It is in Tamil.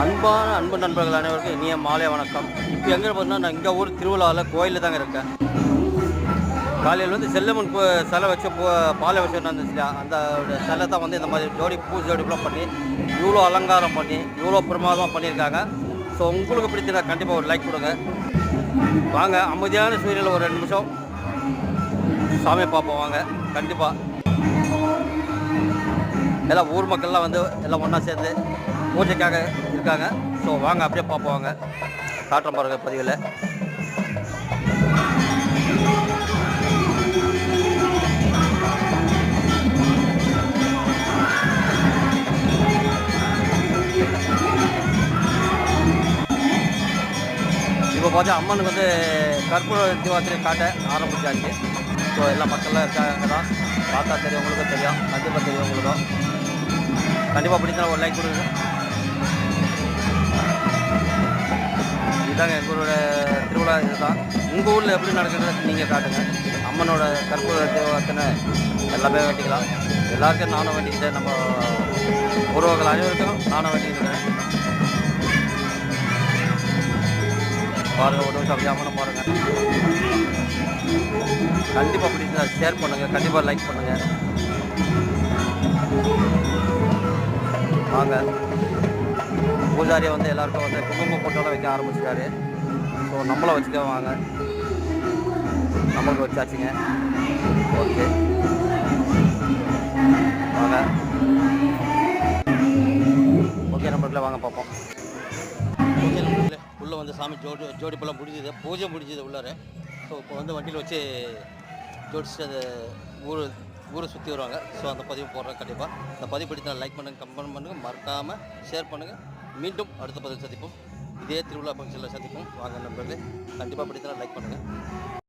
அன்பான அன்பு நண்பர்கள் அனைவருக்கும் இனிய மாலை வணக்கம். இப்போ எங்கே பார்த்தீங்கன்னா நான் இங்கே ஊர் திருவிழாவில் கோயிலில் தாங்க இருக்கேன். காலையில் வந்து செல்லம்மன் கோ சிலை வச்சு போ பாலை வச்சு அந்த அந்த சிலை தான் வந்து இந்த மாதிரி ஜோடி பூ ஜோடிலாம் பண்ணி இவ்வளோ அலங்காரம் பண்ணி இவ்வளோ பிரமாதமாக பண்ணியிருக்காங்க. ஸோ உங்களுக்கு பிடிச்சதா கண்டிப்பாக ஒரு லைக் கொடுங்க. வாங்க அமைதியான சூரியனில் ஒரு ரெண்டு நிமிஷம். சாமியை பார்ப்போம் வாங்க. கண்டிப்பாக எல்லாம் ஊர் மக்கள்லாம் வந்து எல்லாம் ஒன்றா சேர்ந்து பூஜைக்காக இருக்காங்க ஸோ வாங்க அப்படியே பார்ப்போம் வாங்க காட்டுறேன் பாருங்கள் பதிவில். இப்போ பார்த்தா அம்மனுக்கு வந்து கற்பூர தீபாத்திரை காட்ட ஆரம்பிச்சாச்சு. ஸோ எல்லா மக்கள்லாம் இருக்காங்க தான். பார்த்தா தெரியும் உங்களுக்கும் தெரியும். கண்டிப்பாக தெரியும் உங்களுக்கும். கண்டிப்பாக பிடிச்சா ஒரு லைக் கொடுங்க. இதுதாங்க எங்களோட திருவிழா இதுதான். உங்கள் ஊரில் எப்படி நடக்குதுன்னு நீங்கள் காட்டுங்க. அம்மனோட கற்பூர தேவத்தனை எல்லாமே வேண்டிக்கலாம். எல்லாருக்கும் நானும் வேண்டிக்கிட்டேன் நம்ம உறவுகள் அனைவருக்கும் நானும் வேண்டிக்கிறேன் பாருங்க ஒரு நிமிஷம் அப்படியே அம்மனை பாருங்க. கண்டிப்பாக பிடிச்சா ஷேர் பண்ணுங்கள் கண்டிப்பாக லைக் பண்ணுங்கள் வாங்க. பூஜாரியை வந்து எல்லாருக்கும் வந்து குங்கும போட்டோலாம் வைக்க ஆரம்பிச்சிட்டாரு. ஸோ நம்மளும் வச்சுக்க வாங்க. நம்மளுக்கு வச்சாச்சுங்க. ஓகே வாங்க. ஓகே நம்மளுக்குள்ள வாங்க பார்ப்போம். ஓகே நம்மளுக்குள்ள உள்ளே வந்து சாமி ஜோடி ஜோடிப்பெல்லாம் முடிஞ்சது பூஜை முடிஞ்சது உள்ளார. ஸோ இப்போ வந்து வண்டியில் வச்சு ஜோடிச்சுட்டு அதை ஊர் ஊரை சுற்றி வருவாங்க. ஸோ அந்த பதிவு போடுறேன் கண்டிப்பாக அந்த பதிவு பிடித்தா லைக் பண்ணுங்கள் கமெண்ட் பண்ணுங்கள் மறக்காமல் ஷேர் பண்ணுங்கள் மீண்டும் அடுத்த பதவி சந்திப்போம். இதே திருவிழா ஃபங்க்ஷனில் சந்திப்போம். வாங்க நண்பர்களே கண்டிப்பாக பிடித்தா லைக் பண்ணுங்கள்